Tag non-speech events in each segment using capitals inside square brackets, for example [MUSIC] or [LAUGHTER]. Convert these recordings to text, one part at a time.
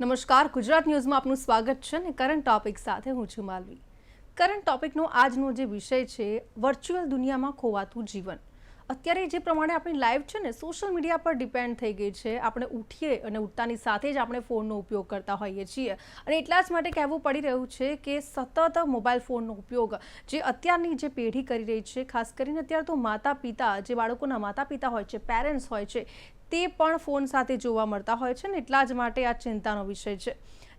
નમસ્કાર, ગુજરાત ન્યૂઝમાં આપનું સ્વાગત છે ને કરંટ ટોપિક સાથે હું છું માલવી. કરંટ ટોપિકનો આજનો જે વિષય છે વર્ચ્યુઅલ દુનિયામાં ખોવાતું જીવન. અત્યારે જે પ્રમાણે આપણી લાઈફ છે ને સોશિયલ મીડિયા પર ડિપેન્ડ થઈ ગઈ છે. આપણે ઉઠીએ અને ઉઠતાની સાથે જ આપણે ફોનનો ઉપયોગ કરતા હોઈએ છીએ. અને એટલા જ માટે કહેવું પડી રહ્યું છે કે સતત મોબાઈલ ફોનનો ઉપયોગ, જે અત્યારની જે પેઢી કરી રહી છે, ખાસ કરીને અત્યારે તો માતા પિતા જે બાળકોના માતા પિતા હોય છે પેરેન્ટ્સ હોય છે તે પણ ફોન સાથે જોવા મળતા હોય છે ને એટલા જ માટે આ ચિંતાનો વિષય છે.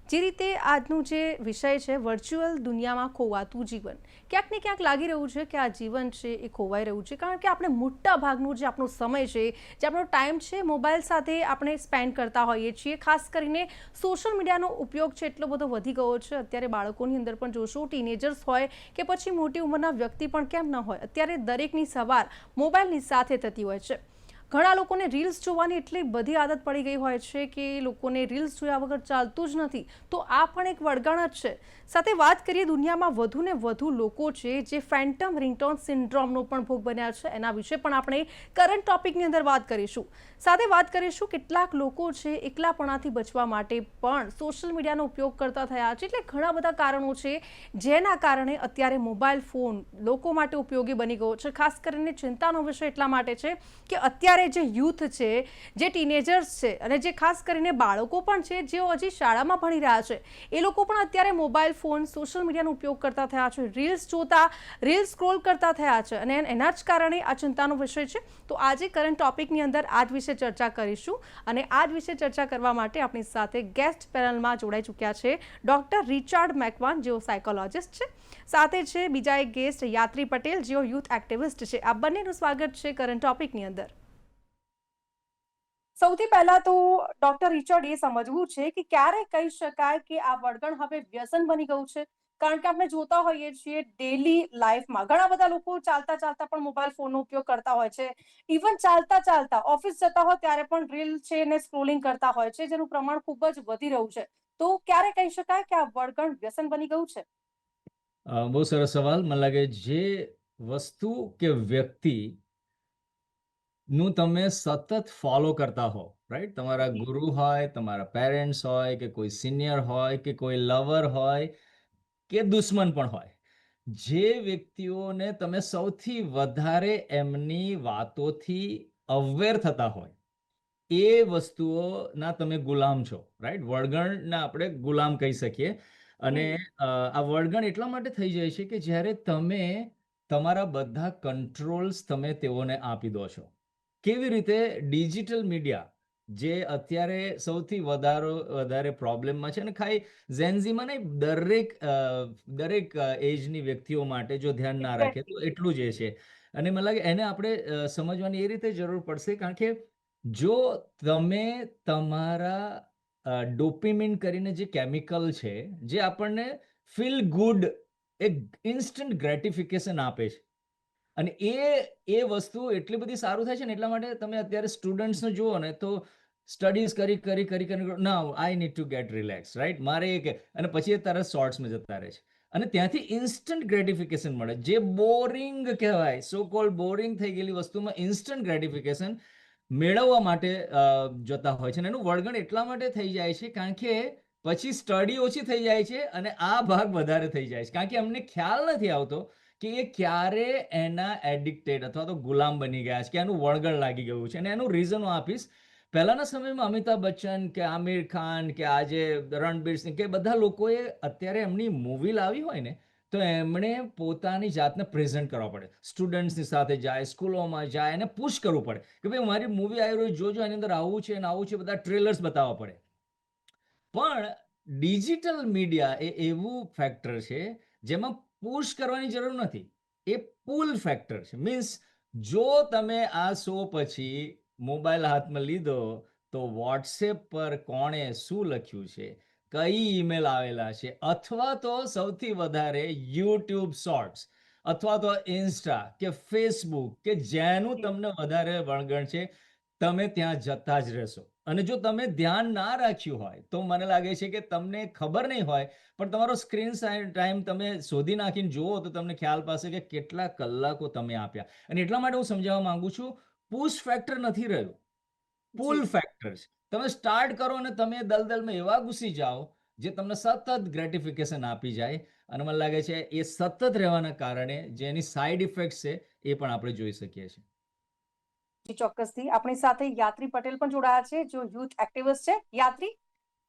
જે રીતે આજનું જે વિષય છે વર્ચ્યુઅલ દુનિયામાં ખોવાતું જીવન, ક્યાંક ને ક્યાંક લાગી રહ્યું છે કે આ જીવન છે એ ખોવાઈ રહ્યું છે, કારણ કે આપણે મોટા ભાગનું જે આપણો સમય છે, જે આપણો ટાઈમ છે મોબાઈલ સાથે આપણે સ્પેન્ડ કરતા હોઈએ છીએ. ખાસ કરીને સોશિયલ મીડિયાનો ઉપયોગ છે એટલો બધો વધી ગયો છે. અત્યારે બાળકોની અંદર પણ જોશો ટીનેજર્સ હોય કે પછી મોટી ઉંમરના વ્યક્તિ પણ કેમ ન હોય, અત્યારે દરેકની સવાર મોબાઈલની સાથે થતી હોય છે. ઘણા લોકોને રીલ્સ જોવાની એટલી બધી આદત પડી ગઈ હોય છે કે લોકોને રીલ્સ જોયા વગર ચાલતું જ નથી. તો આ પણ એક વળગણ જ છે. સાથે વાત કરીએ દુનિયામાં વધુ ને વધુ લોકો છે જે ફેન્ટમ રિંગટોન સિન્ડ્રોમનો પણ ભોગ બન્યા છે. એના વિશે પણ આપણે કરંટ ટોપિકની અંદર વાત કરીશું. સાથે વાત કરીશું કેટલાક લોકો છે એકલાપણાથી બચવા માટે પણ સોશિયલ મીડિયાનો ઉપયોગ કરતા થયા છે. એટલે ઘણા બધા કારણો છે જેના કારણે અત્યારે મોબાઈલ ફોન લોકો માટે ઉપયોગી બની ગયો છે. ખાસ કરીને ચિંતાનો વિષય એટલા માટે છે કે અત્યારે જે યુથ છે, જે ટીનેજર્સ છે અને જે ખાસ કરીને બાળકો પણ છે, જેઓ હજી શાળામાં ભણી રહ્યા છે, એ લોકો પણ અત્યારે મોબાઈલ ફોન સોશિયલ મીડિયાનો ઉપયોગ કરતા થયા છે રીલ્સ જોતા રીલ્સ સ્ક્રોલ કરતા થયા છે અને એના જ કારણે આ ચિંતાનો વિષય છે. તો આજે કરંટ ટોપિકની અંદર આ જ વિશે ચર્ચા કરીશું અને આ જ વિશે ચર્ચા કરવા માટે આપણી સાથે ગેસ્ટ પેનલમાં જોડાઈ ચૂક્યા છે ડૉક્ટર રિચાર્ડ મેકવાન, જેઓ સાયકોલોજિસ્ટ છે. સાથે છે બીજા એક ગેસ્ટ યાત્રી પટેલ, જેઓ યુથ એક્ટિવિસ્ટ છે. આ બંનેનું સ્વાગત છે કરંટ ટોપિકની અંદર. સૌથી પહેલા તો ડોક્ટર રિચર્ડ એ સમજવું છે કે ક્યારે કહી શકાય કે આ વળગણ હવે વ્યસન બની ગયું છે. કારણ કે આપણે જોતા હોઈએ છીએ ડેલી લાઈફમાં ઘણા બધા લોકો ચાલતા ચાલતા પણ મોબાઈલ ફોનનો ઉપયોગ કરતા હોય છે. ઇવન ચાલતા ચાલતા ઓફિસ જતા હોય ત્યારે પણ રીલ છે ને સ્ક્રોલિંગ કરતા હોય છે, જેનું પ્રમાણ ખૂબ જ વધી રહ્યું છે. તો ક્યારે કહી શકાય કે આ વળગણ વ્યસન બની ગયું છે? બહુ સરસ સવાલ. મને લાગે જે વસ્તુ કે વ્યક્તિ નું તમે સતત ફોલો કરતા હો રાઈટ તમારા ગુરુ હોય તમારા પેરેન્ટ્સ હોય કે કોઈ સિનિયર હોય કે કોઈ લવર હોય કે દુશ્મન પણ હોય. જે વ્યક્તિઓને તમે સૌથી વધારે એમની વાતોથી અવેર થતા હોય એ વસ્તુઓના તમે ગુલામ છો રાઈટ વળગણના આપણે ગુલામ કહી શકીએ. અને આ વળગણ એટલા માટે થઈ જાય છે કે જ્યારે તમે તમારા બધા કંટ્રોલ્સ તમે તેઓને આપી દો છો. કેવી રીતે ડિજિટલ મીડિયા જે અત્યારે સૌથી વધારો વધારે પ્રોબ્લેમમાં છે અને ખાલી ઝેન્ઝીમાં નહીં દરેક દરેક એજની વ્યક્તિઓ માટે જો ધ્યાન ના રાખે તો એટલું જ એ છે. અને મને લાગે એને આપણે સમજવાની એ રીતે જરૂર પડશે કારણ કે જો તમે તમારા ડોપીમિન કરીને જે કેમિકલ છે જે આપણને ફીલ ગુડ એક ઇન્સ્ટન્ટ ગ્રેટિફિકેશન આપે છે. અને એ એ વસ્તુ એટલી બધી સારું થાય છે ને એટલા માટે તમે અત્યારે સ્ટુડન્ટ્સને જુઓ ને તો સ્ટડીઝ કરી કરી કરી કરી ના I need to get relax right મારે એક અને પછી એ તરત શોર્ટ્સમાં જતા રહે છે. અને ત્યાંથી ઇન્સ્ટન્ટ ગ્રેટિફિકેશન મળે. જે બોરિંગ કહેવાય સો કોલ બોરિંગ થઈ ગયેલી વસ્તુમાં ઇન્સ્ટન્ટ ગ્રેટિફિકેશન મેળવવા માટે જતા હોય છે અને એનું વળગણ એટલા માટે થઈ જાય છે કારણ કે પછી સ્ટડી ઓછી થઈ જાય છે અને આ ભાગ વધારે થઈ જાય છે. કારણ કે અમને ખ્યાલ નથી આવતો કે એ ક્યારે એના એડિક્ટેડ અથવા તો ગુલામ બની ગયા છે, કે એનું વળગણ લાગી ગયું છે. અને એનું રીઝન હું આપીશ. પહેલાના સમયમાં અમિતાભ બચ્ચન કે આમિર ખાન કે આજે રણબીર સિંહ કે બધા લોકોએ અત્યારે એમની મૂવી લાવી હોય ને, તો એમણે પોતાની જાતને પ્રેઝન્ટ કરવા પડે. સ્ટુડન્ટ્સની સાથે જાય, સ્કૂલોમાં જાય અને પુશ કરવું પડે. કે ભાઈ, મારી મૂવી આવી રહી, જોજો, એની અંદર આવું છે અને આવું છે, બધા ટ્રેલર્સ બતાવવા પડે. પણ ડિજિટલ મીડિયા એ એવું ફેક્ટર છે, જેમાં પુશ કરવાની જરૂર નથી. એ પુલ ફેક્ટર છે. મીન્સ જો તમે આ શો પછી મોબાઈલ હાથમાં લીધો તો વોટ્સએપ પર કોણે શું લખ્યું છે? કઈ ઈમેલ આવેલા છે? અથવા તો સૌથી વધારે યુટ્યુબ શોર્ટ્સ અથવા તો ઇન્સ્ટા કે ફેસબુક કે જેનું તમને વધારે વળગણ છે તમે ત્યાં જતા જ રહેશો. અને જો તમે ધ્યાન ના રાખ્યું હોય તો મને લાગે છે કે તમને ખબર નહીં હોય પણ તમારો સ્ક્રીન ટાઈમ તમે શોધી નાખીને જુઓ તો તમને ખ્યાલ પાસે કે કેટલા કલાકો તમે આપ્યા. અને એટલા માટે હું સમજાવવા માંગુ છું પુશ ફેક્ટર નથી રહ્યું. પુલ ફેક્ટર છે. તમે સ્ટાર્ટ કરો અને તમે દલદલમાં એવા ઘૂસી જાઓ જે તમને સતત ગ્રેટિફિકેશન આપી જાય. અને મને લાગે છે એ સતત રહેવાના કારણે જે એની સાઈડ ઇફેક્ટ છે એ પણ આપણે જોઈ શકીએ છીએ. ચોક્કસથી. આપણી સાથે યાત્રી પટેલ પણ જોડાયા છે, જો યુથ એક્ટિવિસ્ટ છે. યાત્રી,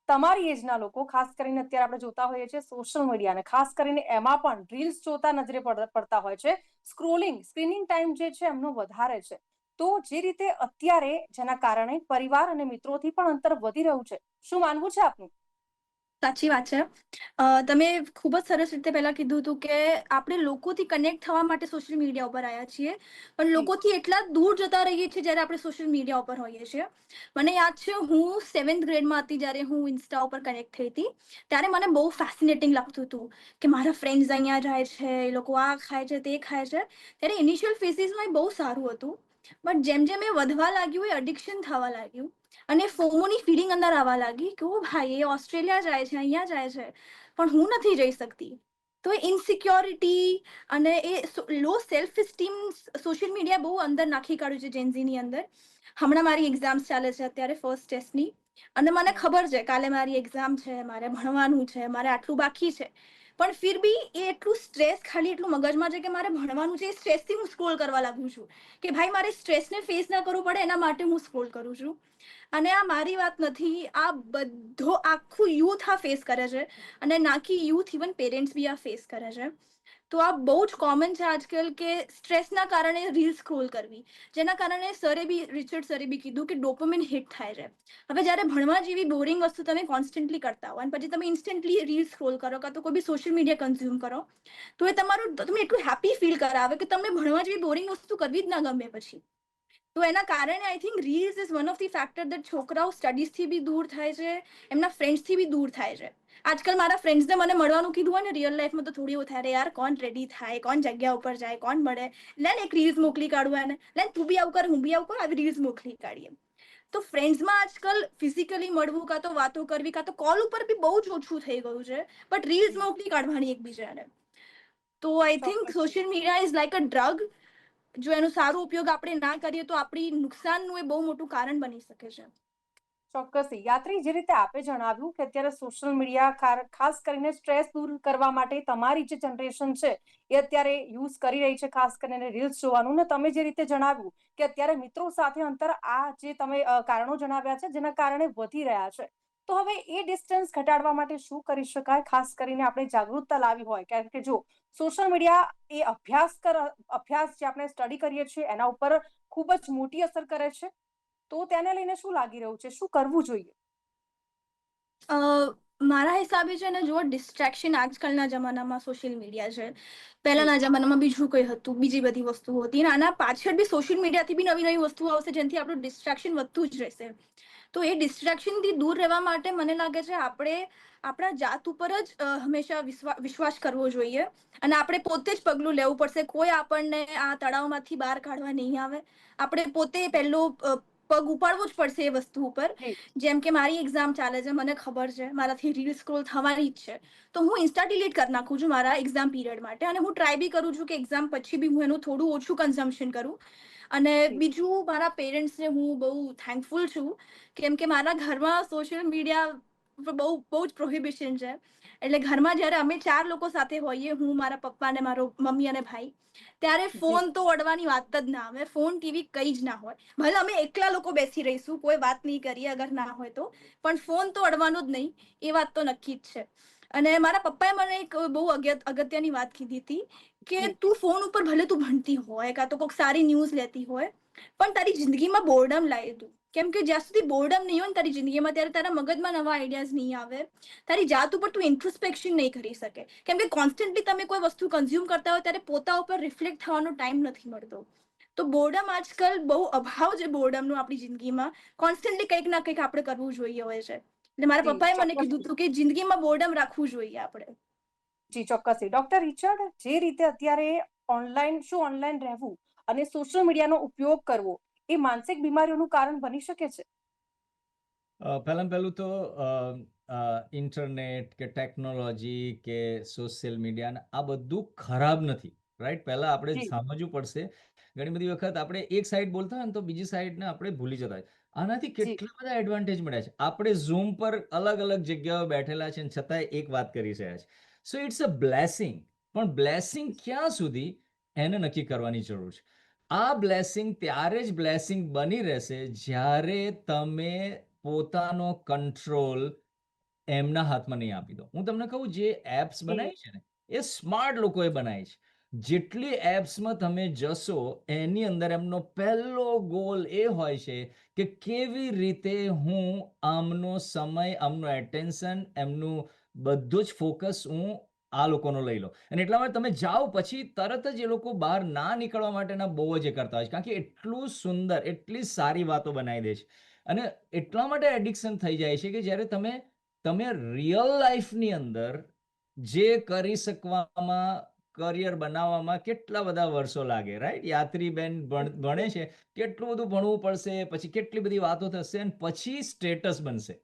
તમારી એજના લોકો, ખાસ કરીને અત્યારે આપણે જોતા હોઈએ છીએ સોશિયલ મીડિયા ને ખાસ કરીને એમાં પણ રીલ્સ જોતા નજરે પડ- પડતા હોય છે. સ્ક્રોલિંગ, સ્ક્રીનિંગ ટાઈમ જે છે એમનો વધારે છે. તો જે રીતે અત્યારે જેના કારણે પરિવાર અને મિત્રોથી પણ અંતર વધી રહ્યું છે, શું માનવું છે આપનું? સાચી વાત છે. અ, તમે ખૂબ જ સરસ રીતે પહેલા કીધું હતું કે આપણે લોકોથી કનેક્ટ થવા માટે સોશિયલ મીડિયા ઉપર આવ્યા છીએ. પણ લોકોથી એટલા દૂર જતા રહીએ છીએ જ્યારે આપણે સોશિયલ મીડિયા ઉપર હોઈએ છીએ. મને યાદ છે હું સેવન્થ ગ્રેડમાં હતી જ્યારે હું ઇન્સ્ટા ઉપર કનેક્ટ થઈ હતી. ત્યારે મને બહુ ફેસિનેટિંગ લાગતું હતું કે મારા ફ્રેન્ડ્સ અહીંયા જાય છે એ લોકો આ ખાય છે તે ખાય છે. ત્યારે ઇનિશિયલ ફેઝિસમાં બહુ સારું હતું. બટ જેમ જેમ એ વધવા લાગ્યું એ અડિક્શન થવા લાગ્યું. અને ફોમોની ફિલિંગ અંદર આવવા લાગી કે ઓ ભાઈ, એ ઓસ્ટ્રેલિયા જાય છે, અહીંયા જાય છે, પણ હું નથી જઈ શકતી. તો એ ઇનસિક્યોરિટી અને એ low self esteem social media બહુ અંદર નાખી કાઢ્યું છે જેન્ઝીની અંદર. હમણાં મારી એક્ઝામ્સ ચાલે છે અત્યારે ફર્સ્ટ ટેસ્ટની અને મને ખબર છે, કાલે મારી એક્ઝામ છે, મારે ભણવાનું છે, મારે આટલું બાકી છે. પણ ફિર બી એ એટલું સ્ટ્રેસ ખાલી એટલું મગજમાં છે કે મારે ભણવાનું છે, એ સ્ટ્રેસથી હું સ્ક્રોલ કરવા લાગુ છું. કે ભાઈ, મારે સ્ટ્રેસને ફેસ ના કરવું પડે, એના માટે હું સ્ક્રોલ કરું છું. અને આ મારી વાત નથી, આ બધો આખું યુથ આ ફેસ કરે છે અને નાખી યુથ ઇવન પેરેન્ટ્સ બી આ ફેસ કરે છે. તો આ બહુ જ કોમન છે આજકાલ કે સ્ટ્રેસના કારણે રીલ સ્ક્રોલ કરવી. જેના કારણે સરે બી, રિચર્ડ સરે બી કીધું કે ડોપોમિન હિટ થાય છે. હવે જ્યારે ભણવા જેવી બોરિંગ વસ્તુ તમે કોન્સ્ટન્ટલી કરતા હો અને પછી તમે ઇન્સ્ટન્ટલી રીલ સ્ક્રોલ કરો કાં તો કોઈ બી સોશિયલ મીડિયા કન્ઝ્યુમ કરો, તો એ તમારું તમને એટલું હેપી ફીલ કરાવે કે તમને ભણવા જેવી બોરિંગ વસ્તુ કરવી જ ના ગમે પછી. તો એના કારણે I think reels is one of the factor that છોકરાઓ સ્ટડીઝથી બી દૂર થાય છે એમના ફ્રેન્ડ્સથી બી દૂર થાય છે. આજકાલ મારા ફ્રેન્ડ્સને મને મળવાનું કીધું હોય ને રિયલ લાઈફમાં તો થોડી એવું થાય રે યાર કોણ રેડી થાય કોણ જગ્યા ઉપર જાય કોણ મળે? લેન એક રીલ્સ મોકલી કાઢું એને. લેન તું બી આવું કર હું બી આવું કર આવી રીલ્સ મોકલી કાઢીએ. તો ફ્રેન્ડ્સમાં આજકાલ ફિઝિકલી મળવું કાં તો વાતો કરવી કાં તો કોલ ઉપર બી બહુ જ ઓછું થઈ ગયું છે બટ રીલ્સ મોકલી કાઢવાની એકબીજાને તો I think social media is like a drug જો એનો સારો ઉપયોગ આપણે ના કરીએ તો આપણી નુકસાનનું એ બહુ મોટું કારણ બની શકે છે. ચોક્કસ. યાત્રી જે રીતે આપે જણાવ્યું કે અત્યારે સોશિયલ મીડિયા ખાસ કરીને સ્ટ્રેસ દૂર કરવા માટે તમારી જે જનરેશન છે, એ અત્યારે યુઝ કરી રહી છે, ખાસ કરીને રીલ્સ જોવાનું. ને તમે જે રીતે જણાવ્યું કે અત્યારે મિત્રો સાથે અંતર આ જે તમે કારણો જણાવ્યા છે, જેના કારણે વધી રહ્યા છે. તો હવે એ ડિસ્ટન્સ ઘટાડવા માટે શું કરી શકાય? ખાસ કરીને આપણે જાગૃતતા લાવી હોય. કારણ કે જો સોશિયલ મીડિયા એ અભ્યાસ કર, અભ્યાસ જે આપણે સ્ટડી કરીએ છીએ એના ઉપર ખૂબ જ મોટી અસર કરે છે. તો તેને લઈને શું લાગી રહ્યું છે? શું કરવું જોઈએ? મારા હિસાબે છે ને જો ડિસ્ટ્રેક્શન આજકાલના જમાનામાં સોશિયલ મીડિયા છે. પહેલાના જમાનામાં બીજું કંઈ હતું બીજી બધી વસ્તુઓ હતી. અને આના પાછળ બી સોશિયલ મીડિયાથી બી નવી નવી વસ્તુઓ આવશે જેનાથી આપણું ડિસ્ટ્રેક્શન વધતું જ રહેશે. તો એ ડિસ્ટ્રેક્શનથી દૂર રહેવા માટે મને લાગે છે આપણે આપણા જાત ઉપર જ હંમેશા વિશ્વા- વિશ્વાસ કરવો જોઈએ. અને આપણે પોતે જ પગલું લેવું પડશે. કોઈ આપણને આ તળાવમાંથી બહાર કાઢવા નહીં આવે. આપણે પોતે પહેલો પગ ઉપાડવો જ પડશે એ વસ્તુ ઉપર. જેમ કે મારી એક્ઝામ ચાલે છે મને ખબર છે મારાથી રીલ સ્ક્રોલ થવાની જ છે. તો હું ઇન્સ્ટા ડિલીટ કરી નાખું છું મારા એક્ઝામ પીરિયડ માટે અને હું ટ્રાય બી કરું છું કે એક્ઝામ પછી બી હું એનું થોડું ઓછું કન્ઝમ્પશન કરું. અને બીજું મારા પેરેન્ટ્સને હું બહુ થેન્કફુલ છું. કેમ કે મારા ઘરમાં સોશિયલ મીડિયા બહુ બહુ જ પ્રોહિબિશન છે. એટલે ઘરમાં જ્યારે અમે ચાર લોકો સાથે હોઈએ હું મારા પપ્પા ને મારો મમ્મી અને ભાઈ ત્યારે ફોન તો અડવાની વાત જ ના આવે ફોન ટીવી કંઈ જ ના હોય. ભલે અમે એકલા લોકો બેસી રહીશું કોઈ વાત નહીં કરીએ અગર ના હોય તો પણ ફોન તો અડવાનો જ નહીં એ વાત તો નક્કી જ છે. અને મારા પપ્પાએ મને એક બહુ અગત્યની વાત કીધી હતી કે તું ફોન ઉપર ભલે તું ભણતી હોય કાં તો કોઈક સારી ન્યૂઝ લેતી હોય પણ તારી જિંદગીમાં બોર્ડમ લાવી તું કેમ કે જ્યાં સુધી બોર્ડમ નહીં હોય ને તારી જિંદગીમાં ત્યારે તારા મગજમાં નવા આઈડિયાઝ નહીં આવે. તારી જાત ઉપર તું ઇન્ટ્રોસ્પેક્શન નહીં કરી શકે. કેમ કે કોન્સ્ટન્ટલી તમે કોઈ વસ્તુ કન્ઝ્યુમ કરતા હોય ત્યારે પોતા ઉપર રિફ્લેક્ટ થવાનો ટાઈમ નથી મળતો. તો બોર્ડમ આજકાલ બહુ અભાવ છે બોર્ડમનો આપણી જિંદગીમાં. કોન્સ્ટન્ટલી કંઈક ના કંઈક આપણે કરવું જોઈએ હોય છે. એટલે મારા પપ્પાએ મને કીધું હતું કે જિંદગીમાં બોર્ડમ રાખવું જોઈએ આપણે. જી ચોક્કસથી ડોક્ટર રિચર્ડ જે રીતે અત્યારે ઓનલાઈન શું ઓનલાઈન રહેવું અને સોશિયલ મીડિયાનો ઉપયોગ કરવો એ માનસિક બીમારીઓનું કારણ બની શકે છે? પહેલાં પહેલું તો ઇન્ટરનેટ કે ટેકનોલોજી કે સોશિયલ મીડિયા આ બધું ખરાબ નથી રાઈટ? પહેલા આપણે સમજવું પડશે. ઘણી બધી વખત આપણે એક સાઈડ બોલતા હોય ને તો બીજી સાઈડને આપણે ભૂલી જતા હોય. આનાથી કેટલા બધા એડવાન્ટેજ મળ્યા છે? આપણે ઝૂમ પર અલગ અલગ જગ્યાઓ બેઠેલા છે છતાંય એક વાત કરી રહ્યા છે. સો ઇટ્સ અ બ્લેસિંગ પણ બ્લેસિંગ ક્યાં સુધી? એને નક્કી કરવાની જરૂર છે. આ બ્લેસિંગ ત્યારે જ બ્લેસિંગ બની રહેશે જ્યારે તમે પોતાનો કંટ્રોલ એમના હાથમાં નહીં આપી દો. હું તમને કહું જે એપ્સ બનાવી છે ને એ સ્માર્ટ લોકોએ બનાવી છે. જેટલી એપ્સમાં તમે જશો એની અંદર એમનો પહેલો ગોલ એ હોય છે કે કેવી રીતે હું આમનો સમય આમનું એટેન્શન એમનું બધું જ ફોકસ હું આ લોકોનો લઈ લો. અને એટલા માટે તમે જાઓ પછી તરત જ એ લોકો બહાર ના નીકળવા માટેના બહુ જ એ કરતા હોય છે. કારણ કે એટલું સુંદર, એટલી સારી વાતો બનાવી દે છે. અને એટલા માટે એડિક્શન થઈ જાય છે કે જ્યારે તમે તમે રિયલ લાઈફની અંદર જે કરી શકવામાં કરિયર બનાવવામાં કેટલા બધા વર્ષો લાગે રાઈટ યાત્રીબેન ભણ- ભણે છે, કેટલું બધું ભણવું પડશે, પછી કેટલી બધી વાતો થશે અને પછી સ્ટેટસ બનશે.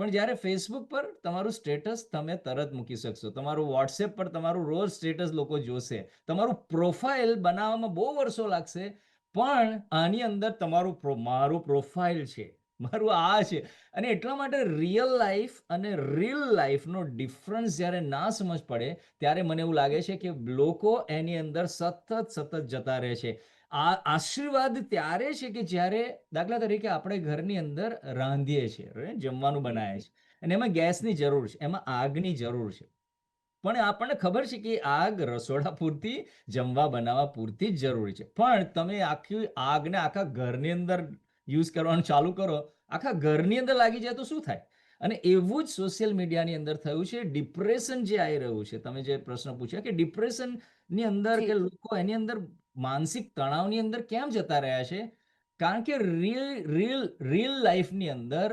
પણ જ્યારે ફેસબુક પર તમારું સ્ટેટસ તમે તરત મૂકી શકશો. તમારું વોટ્સએપ પર તમારું રોજ સ્ટેટસ લોકો જોશે. તમારું પ્રોફાઇલ બનાવવામાં બહુ વર્ષો લાગશે, પણ આની અંદર તમારું મારું પ્રોફાઇલ છે. મારું આ છે. અને એટલા માટે રિયલ લાઈફ અને રીલ લાઈફનો ડિફરન્સ જ્યારે ના સમજ પડે, ત્યારે મને એવું લાગે છે કે લોકો એની અંદર સતત સતત જતા રહે છે. આ આશીર્વાદ ત્યારે છે કે જ્યારે દાખલા તરીકે આપણે ઘરની અંદર રાંધીએ છીએ જમવાનું બનાવીએ છીએ. અને એમાં ગેસની જરૂર છે એમાં આગની જરૂર છે. પણ આપણને ખબર છે કે આગ રસોડા પૂરતી જમવા બનાવવા પૂરતી જ જરૂરી છે. પણ તમે આખી આગને આખા ઘરની અંદર યુઝ કરવાનું ચાલુ કરો આખા ઘરની અંદર લાગી જાય તો શું થાય? અને એવું જ સોશિયલ મીડિયાની અંદર થયું છે ડિપ્રેશન જે આવી રહ્યું છે. તમે જે પ્રશ્ન પૂછ્યા કે ડિપ્રેશનની અંદર. કે લોકો એની અંદર માનસિક તણાવની અંદર કેમ જતા રહ્યા છે? કારણ કે રીલ રીલ રીલ લાઈફની અંદર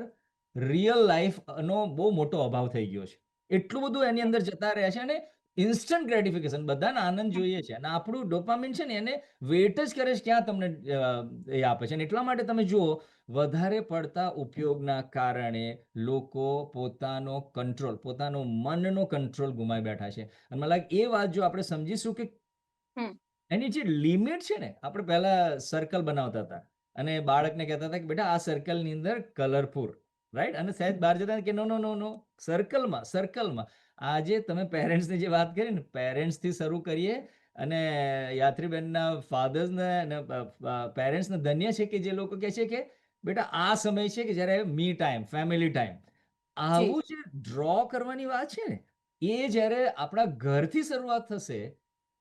રિયલ લાઈફનો બહુ મોટો અભાવ થઈ ગયો છે. એટલું બધું એની અંદર જતા રહ્યા છે અને ઇન્સ્ટન્ટ ગ્રેટિફિકેશન બધાને આનંદ જોઈએ છે. અને આપણું ડોપામિન છે ને એને વેટ જ કરે છે ક્યાં તમને એ આપે છે. અને એટલા માટે તમે જુઓ, વધારે પડતા ઉપયોગના કારણે લોકો પોતાનો કંટ્રોલ પોતાનો મનનો કંટ્રોલ ગુમાવી બેઠા છે. અને મને લાગે એ વાત જો આપણે સમજીશું કે. એની જે લિમિટ છે ને આપણે પહેલા સર્કલ બનાવતા હતા. અને બાળકને કહેતા હતા કે બેટા આ સર્કલની અંદર કલરફુલ રાઈટ અને સહેજ બહાર જતા કે નો નો નો નો સર્કલમાં સર્કલમાં આજે તમે પેરેન્ટ્સની જે વાત કરી ને પેરેન્ટ્સથી શરૂ કરીએ અને યાત્રીબેનના ફાધર્સને અને પેરેન્ટ્સને ધન્ય છે કે જે લોકો કહે છે કે બેટા આ સમય છે કે જ્યારે મી ટાઈમ ફેમિલી ટાઈમ આવું જે ડ્રો કરવાની વાત છે ને એ જ્યારે આપણા ઘરથી શરૂઆત થશે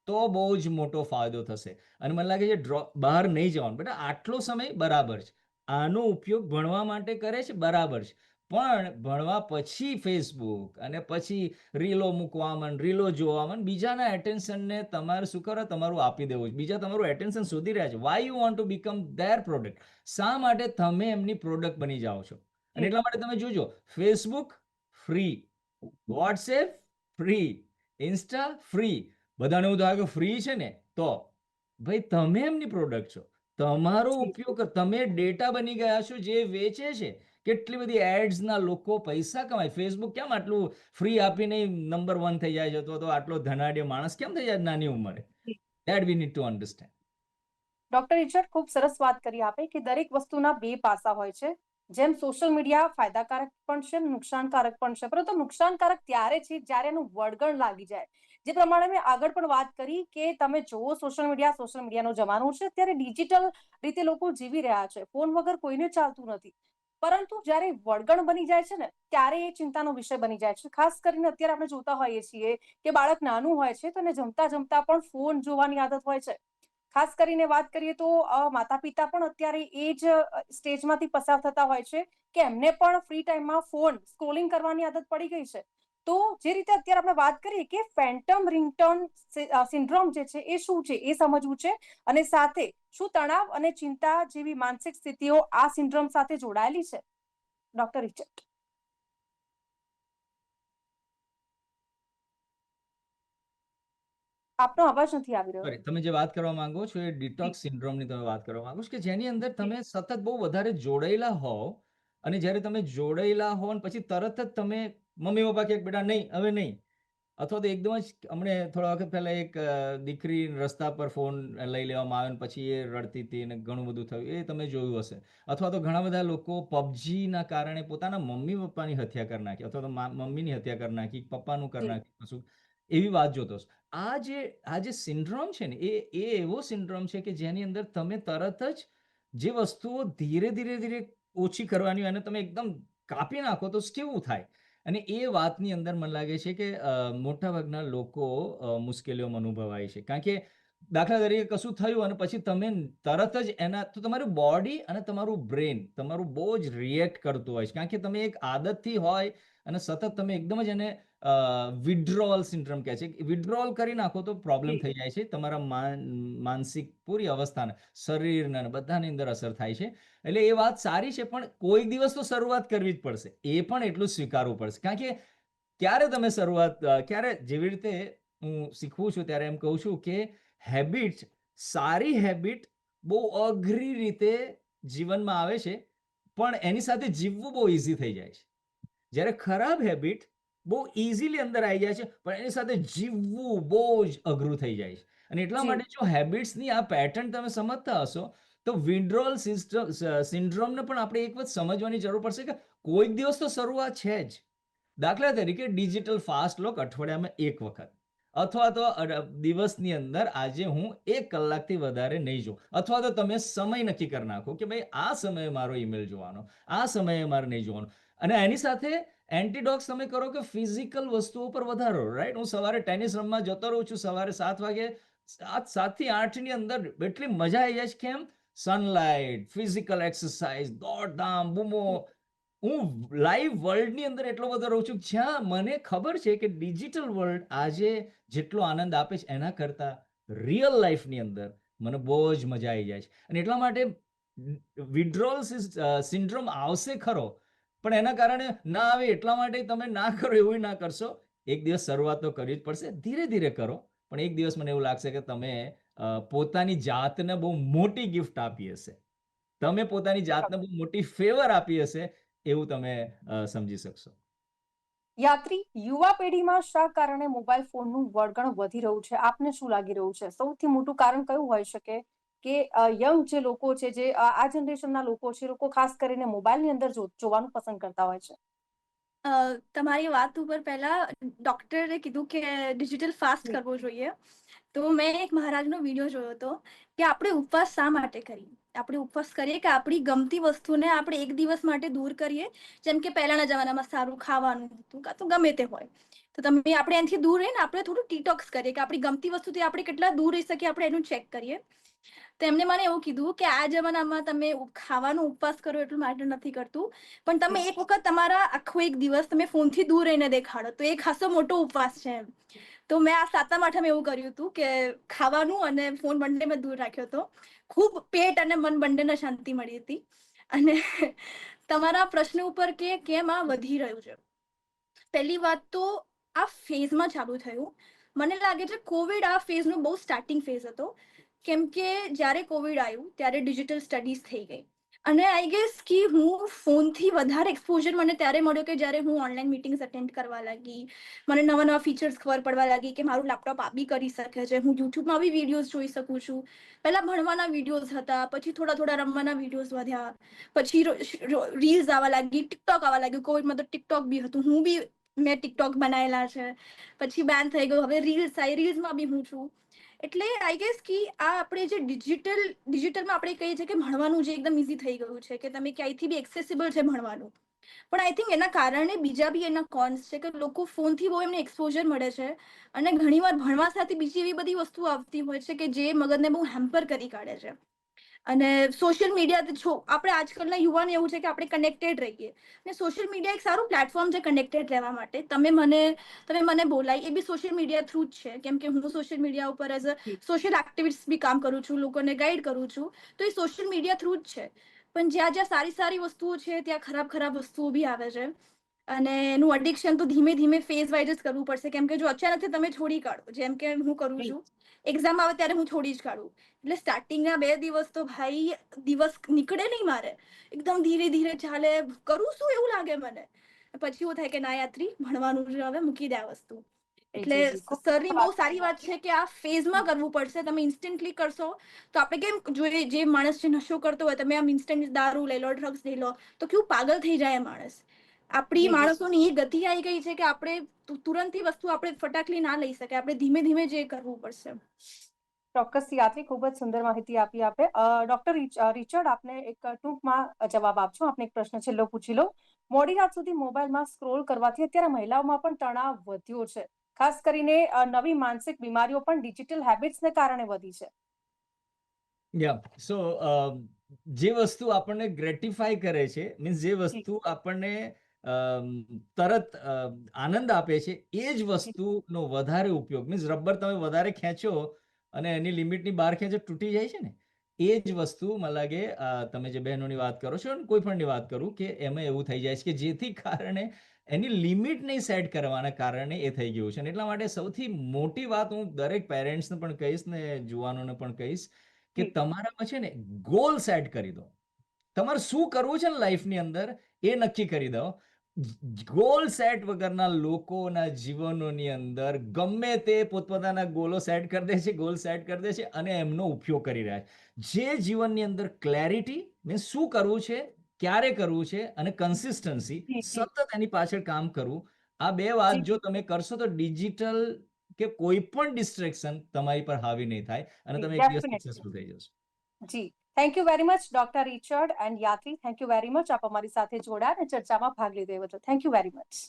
તો બહુ જ મોટો ફાયદો થશે. અને મને લાગે છે ડ્રો, બહાર નહીં જવાનું. બેટા આટલો સમય બરાબર છે. આનો ઉપયોગ ભણવા માટે કરે છે, બરાબર છે. પણ ભણવા પછી ફેસબુક અને પછી રીલો મૂકવામાં રીલો જોવામાં બીજાના એટેન્શનને તમારે શું કરો? તમારું આપી દેવું છે. બીજા તમારું એટેન્શન શોધી રહ્યા છે. Why you want to become their product શા માટે તમે એમની પ્રોડક્ટ બની જાઓ છો? અને એટલા માટે તમે જોજો Facebook free WhatsApp free Insta free બધાને એવું થાય કે ફ્રી છે ને તો? ભાઈ તમે એમની પ્રોડક્ટ છો. તમારો ઉપયોગ તમે ડેટા બની ગયા છો જે વેચે છે. કેટલી બધી એડ્સ ના લોકો પૈસા કમાય. ફેસબુક કેમ આટલું ફ્રી આપીને નંબર વન થઈ જાય છે? તો તો આટલો ધનાઢ્ય માણસ કેમ થઈ જાય નાની ઉંમરે. That we need to understand doctor Richard ખૂબ સરસ વાત કરી આપે કે દરેક વસ્તુના બે પાસા હોય છે. જેમ સોશિયલ મીડિયા ફાયદાકારક પણ છે નુકસાનકારક પણ છે. પરંતુ નુકસાનકારક ત્યારે છે જ્યારે એનું વળગણ લાગી જાય. જે પ્રમાણે મેં આગળ પણ વાત કરી કે તમે જુઓ સોશિયલ મીડિયા સોશિયલ મીડિયાનો જમાનો છે ત્યારે ડિજિટલ રીતે લોકો જીવી રહ્યા છે. ફોન વગર કોઈને ચાલતું નથી. પરંતુ જ્યારે વળગણ બની જાય છે ને, ત્યારે એ ચિંતાનો વિષય બની જાય છે. ખાસ કરીને અત્યારે આપણે જોતા હોઈએ છીએ કે બાળક નાનું હોય છે તો એને જમતા જમતા પણ ફોન જોવાની આદત હોય છે. ખાસ કરીને વાત કરીએ તો માતા પિતા પણ અત્યારે એ જ સ્ટેજમાંથી પસાર થતા હોય છે કે એમને પણ ફ્રી ટાઈમમાં ફોન સ્ક્રોલિંગ કરવાની આદત પડી ગઈ છે. તો જે રીતે અત્યારે આપણે વાત કરીએ કે ફેન્ટમ રિંગટોન સિન્ડ્રોમ જે છે એ શું છે એ સમજવું છે અને સાથે શું તણાવ અને ચિંતા જેવી માનસિક સ્થિતિઓ આ સિન્ડ્રોમ સાથે જોડાયેલી છે? Doctor Richard. આપનો અવાજ નથી આવી રહ્યો. તમે જે વાત કરવા માંગો છો એ ડિટોક્સ સિન્ડ્રોમની તમે વાત કરવા માંગો છો કે જેની અંદર તમે સતત બહુ વધારે જોડાયેલા હોવ અને જ્યારે તમે જોડાયેલા હો અને પછી તરત જ તમે મમ્મી પપ્પા કે બેટા નહીં હવે નહીં. અથવા તો એકદમ જ હમણે થોડા વખત પહેલા એક દીકરી રસ્તા પર ફોન લઈ લેવામાં આવ્યો ને પછી એ રડતી હતી અને ઘણું બધું થયું. એ તમે જોયું હશે. અથવા તો ઘણા બધા લોકો પબજીના કારણે પોતાના મમ્મી પપ્પાની હત્યા કરી નાખી અથવા તો મમ્મીની હત્યા કરી નાખી પપ્પાનું કરી નાખી કશું એવી વાત જોતો. આ જે આ જે સિન્ડ્રોમ છે ને એ એ એવો સિન્ડ્રોમ છે કે જેની અંદર તમે તરત જ જે વસ્તુઓ ધીરે ધીરે ધીરે ઓછી કરવાની હોય અને તમે એકદમ કાપી નાખો તો કેવું થાય? અને એ વાતની અંદર મને લાગે છે કે મોટાભાગના લોકો મુશ્કેલીઓમાં અનુભવાય છે. કારણ કે દાખલા તરીકે કશું થયું અને પછી તમે તરત જ એના, તો તમારું બોડી અને તમારું બ્રેન તમારું બહુ જ રિએક્ટ કરતું હોય છે. કારણ કે તમે એક આદતથી હોય અને સતત તમે એકદમ જ એને વિડ્રોઅલ સિન્ડ્રોમ કહે છે. વિડ્રોઅલ કરી નાખો તો પ્રોબ્લેમ થઈ જાય છે. તમારા માન, માનસિક પૂરી અવસ્થાને, શરીરને બધાની અંદર અસર થાય છે. એટલે એ વાત સારી છે, પણ કોઈક દિવસ તો શરૂઆત કરવી જ પડશે. એ પણ એટલું સ્વીકારવું પડશે. કારણ કે ક્યારે તમે શરૂઆત ક્યારે જેવી રીતે હું શીખવું છું, ત્યારે એમ કહું છું કે હેબિટ સારી હેબિટ બહુ અઘરી રીતે જીવનમાં આવે છે, પણ એની સાથે જીવવું બહુ ઇઝી થઈ જાય છે. જ્યારે ખરાબ હેબિટ બહુ ઇઝીલી અંદર આવી જાય છે પણ એની સાથે જીવવું બહુ જ અઘરું થઈ જાય છે. અને એટલા માટે જો હેબિટ્સની આ પેટર્ન તમે સમજતા હશો તો વિડ્રોલ સિન્ડ્રોમને પણ આપણે એક વખત સમજવાની જરૂર પડશે કે કોઈક દિવસ તો શરૂઆત છે જ. દાખલા તરીકે ડિજિટલ ફાસ્ટ લોક અઠવાડિયામાં એક વખત. અથવા તો દિવસની અંદર આજે હું એક કલાકથી વધારે નહીં જોઉં. અથવા તો તમે સમય નક્કી કરી નાખો કે ભાઈ આ સમયે મારો ઈમેલ જોવાનો આ સમયે મારે નહીં જોવાનો. અને એની સાથે એન્ટીડોક્સ તમે કરો કે ફિઝિકલ વસ્તુઓ પર વધારો રાઈટ હું સવારે ટેનિસ રમવા જતો રહું છું, સવારે સાત વાગે, સાત, સાતથી આઠની અંદર એટલી મજા આવી જાય છે કેમ? સનલાઇટ ફિઝિકલ એક્સરસાઇઝ દોડધામ, બૂમો. હું લાઈવ વર્લ્ડની અંદર એટલો બધો રહું છું જ્યાં મને ખબર છે કે ડિજિટલ વર્લ્ડ આજે જેટલો આનંદ આપે છે એના કરતા રિયલ લાઈફની અંદર મને બહુ જ મજા આવી જાય છે. અને એટલા માટે વિડ્રોલ સિન્ડ્રોમ આવશે ખરો પણ એના કારણે ના આવે એટલા માટે તમે ના કરો એવું ના કરશો. એક દિવસ શરૂઆત તો કરવી જ પડશે. ધીરે ધીરે કરો. પણ એક દિવસ મને એવું લાગશે કે તમે પોતાની જાતને બહુ મોટી ગિફ્ટ આપી હશે. તમે પોતાની જાતને બહુ મોટી ફેવર આપી હશે એવું તમે સમજી શકશો. યાત્રી, યુવા પેઢીમાં શા કારણે મોબાઈલ ફોનનું વળગણ વધી રહ્યું છે? આપને શું લાગી રહ્યું છે? સૌથી મોટું કારણ કયું હોઈ શકે? કે યંગ જે લોકો છે, જે આ જનરેશનના લોકો છે લોકો ખાસ કરીને મોબાઈલની અંદર જોવાનું પસંદ કરતા હોય છે. તમારી વાત ઉપર પહેલા ડોક્ટરે કીધું કે ડિજિટલ ફાસ્ટ કરવો જોઈએ. તો મેં એક મહારાજનો વીડિયો જોયો હતો કે આપણે ઉપવાસ શા માટે કરીએ? આપણે ઉપવાસ કરીએ કે આપણી ગમતી વસ્તુને આપણે એક દિવસ માટે દૂર કરીએ? જેમ કે પહેલાના જમાનામાં સારું ખાવાનું હતું, કાં તો ગમે તે હોય. તો તમે આપણે એનાથી દૂર રહીને આપણે થોડું ટીટોક્સ કરીએ કે આપણી ગમતી વસ્તુથી આપણે કેટલા દૂર રહી શકીએ આપણે એનું ચેક કરીએ. તો એમને મને એવું કીધું કે આ જમાનામાં તમે ખાવાનો ઉપવાસ કરો એટલું માટે નથી કરતું. પણ તમે એક વખત તમારા આખો એક દિવસ તમે ફોનથી દૂર રહીને દેખાડો. તો એ ખાસો મોટો ઉપવાસ છે એમ. તો મેં આ સાતમ આઠમ એવું કર્યું હતું કે ખાવાનું અને ફોન બંને મેં દૂર રાખ્યો હતો. ખૂબ પેટ અને મન બંનેને શાંતિ મળી હતી. અને [LAUGHS] તમારા પ્રશ્ન ઉપર કે કેમ આ વધી રહ્યું છે? પહેલી વાત તો આ ફેઝમાં ચાલુ થયું. મને લાગે છે કોવિડ આ ફેઝનો બહુ સ્ટાર્ટિંગ ફેઝ હતો. કેમ કે જ્યારે કોવિડ આવ્યું, ત્યારે ડિજિટલ સ્ટડીઝ થઈ ગઈ. અને આઈ ગેસ કે હું ફોનથી વધારે એક્સપોઝર મને ત્યારે મળ્યો કે જ્યારે હું ઓનલાઈન મિટિંગ્સ અટેન્ડ કરવા લાગી. મને નવા નવા ફીચર્સ ખબર પડવા લાગી કે મારું લેપટોપ આ બી કરી શકે છે. હું યુટ્યુબમાં બી વિડીયોઝ જોઈ શકું છું. પહેલા ભણવાના વિડીયોઝ હતા, પછી થોડા થોડા રમવાના વિડીયોઝ વધ્યા. પછી રીલ્સ આવવા લાગી ટિકટોક આવવા લાગ્યું. કોવિડમાં તો ટિકટોક બી હતું. હું બી મેં ટિકટોક બનાવેલા છે. પછી બેન થઈ ગયું. હવે રીલ્સ આવી રીલ્સમાં બી હું છું. એટલે આઈ ગેસ કે આ આપણે જે ડિજિટલ ડિજિટલમાં આપણે કહીએ છીએ કે ભણવાનું જે એકદમ ઇઝી થઈ ગયું છે કે તમે ક્યાંયથી બી એક્સેસિબલ છે ભણવાનું. પણ આઈ થિંક એના કારણે બીજા બી એના કોન્સ છે કે લોકો ફોનથી બહુ એમને એક્સપોઝર મળે છે. અને ઘણીવાર ભણવા સાથે બીજી એવી બધી વસ્તુઓ આવતી હોય છે કે જે મગજને બહુ હેમ્પર કરી કાઢે છે. અને સોશિયલ મીડિયા છો આપણે આજકાલના યુવાન એવું છે કે આપણે કનેક્ટેડ રહીએ. અને સોશિયલ મીડિયા એક સારું પ્લેટફોર્મ છે કનેક્ટેડ રહેવા માટે. તમે મને તમે મને બોલાય એ બી સોશિયલ મીડિયા થ્રુ જ છે. કેમ કે હું સોશિયલ મીડિયા ઉપર એઝ અ સોશિયલ એક્ટિવિસ્ટ બી કામ કરું છું લોકોને ગાઈડ કરું છું. તો એ સોશિયલ મીડિયા થ્રુ જ છે. પણ જ્યાં જ્યાં સારી સારી વસ્તુઓ છે ત્યાં ખરાબ ખરાબ વસ્તુઓ બી આવે છે. અને એનું અડિક્શન તો ધીમે ધીમે ફેઝ વાઇઝ જ કરવું પડશે. કેમ કે જો અચાનકથી તમે છોડી કાઢો જેમ કે હું કરું છું એક્ઝામ આવે ત્યારે હું છોડી જ કાઢું. એટલે સ્ટાર્ટિંગના બે દિવસ તો ભાઈ દિવસ નીકળે નહીં મારે. એકદમ ધીરે ધીરે ચાલે કરું શું એવું લાગે મને? પછી એવું થાય કે ના યાત્રી ભણવાનું હવે મૂકી દે આ વસ્તુ. એટલે. સરની બહુ સારી વાત છે કે આ ફેઝમાં કરવું પડશે. તમે ઇન્સ્ટન્ટલી કરશો તો આપણે કેમ જોઈએ જે માણસ જે નશો કરતો હોય તમે આમ ઇન્સ્ટન્ટ દારૂ લઈ લો ડ્રગ્સ લઈ લો તો કેવું પાગલ થઈ જાય માણસ. આપણી. માણસોની એ ગતિ આવી ગઈ છે કે આપણે તુરંતથી વસ્તુ આપણે ફટાકલી ના લઈ શકાય. આપણે ધીમે ધીમે જે કરવું પડશે. ચોક્કસ યાત્રી ખૂબ જ સુંદર માહિતી આપી આપે. ડોક્ટર રિચર્ડ આપને એક ટૂંકમાં જવાબ આપજો. આપને એક પ્રશ્ન છેલ્લો પૂછી લો મોડી રાત સુધી મોબાઈલમાં સ્ક્રોલ કરવાથી અત્યારે મહિલાઓમાં પણ તણાવ વધ્યો છે. ખાસ કરીને નવી માનસિક બીમારીઓ પણ ડિજિટલ હેબિટ્સને કારણે વધી છે. યા સો જે વસ્તુ આપણને ગ્રેટિફાય કરે છે મીન્સ જે. વસ્તુ આપણને તરત આનંદ આપે છે. એ જ વસ્તુનો વધારે ઉપયોગ મીન્સ રબર તમે વધારે ખેંચો અને એની લિમિટની બહાર ખેંચો તૂટી જાય છે ને? એ જ વસ્તુ મને લાગે તમે જે બહેનોની વાત કરો છો કોઈ પણની વાત કરું કે એમાં એવું થઈ જાય છે કે જેથી કારણે એની લિમિટ નહીં સેટ કરવાના કારણે એ થઈ ગયું છે. અને એટલા માટે સૌથી મોટી વાત હું દરેક પેરેન્ટ્સને પણ કહીશ ને જુવાનોને પણ કહીશ કે તમારામાં છે ને ગોલ સેટ કરી દો. તમારે શું કરવું છે ને લાઈફની અંદર એ નક્કી કરી દો. ગોલ સેટ વગરના લોકોના જીવનોની અંદર ગમે તે પોતપોતાના ગોલો સેટ કરી દે છે ગોલ સેટ કરી દે છે અને એમનો ઉપયોગ કરી રહ્યા છે. જે જીવનની અંદર ક્લેરિટી મીન્સ શું કરવું છે ક્યારે કરવું છે અને કન્સિસ્ટન્સી. સતત એની પાછળ કામ કરવું. આ બે વાત જો. તમે કરશો તો ડિજિટલ કે કોઈ પણ ડિસ્ટ્રેક્શન તમારી પર હાવી નહીં થાય અને તમે એક દિવસ સક્સેસફુલ થઈ જશો. જી. Thank you very much doctor Richard and Yatri thank you very much આપ અમારી સાથે જોડાયા અને ચર્ચામાં ભાગ લીધો એ બદલ. થેન્ક યુ વેરી મચ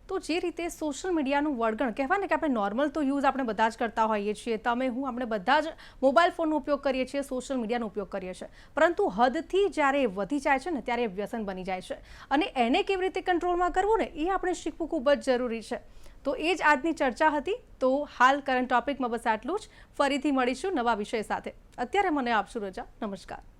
તો જે રીતે સોશિયલ મીડિયાનું વળગણ, કહેવાય ને કે આપણે નોર્મલ તો યુઝ આપણે બધા જ કરતા હોઈએ છીએ, તમે હું, આપણે બધા જ મોબાઈલ ફોનનો ઉપયોગ કરીએ છીએ સોશિયલ મીડિયાનો ઉપયોગ કરીએ છીએ. પરંતુ હદથી જ્યારે વધી જાય છે ને, ત્યારે વ્યસન બની જાય છે. અને એને કેવી રીતે કંટ્રોલમાં કરવું ને, એ આપણે શીખવું ખૂબ જ જરૂરી છે. તો એ જ આજની ચર્ચા હતી. તો હાલ કરંટ ટોપિકમાં બસ આટલું જ. ફરીથી મળીશું નવા વિષય સાથે. અત્યારે મને આપશું રજા. નમસ્કાર.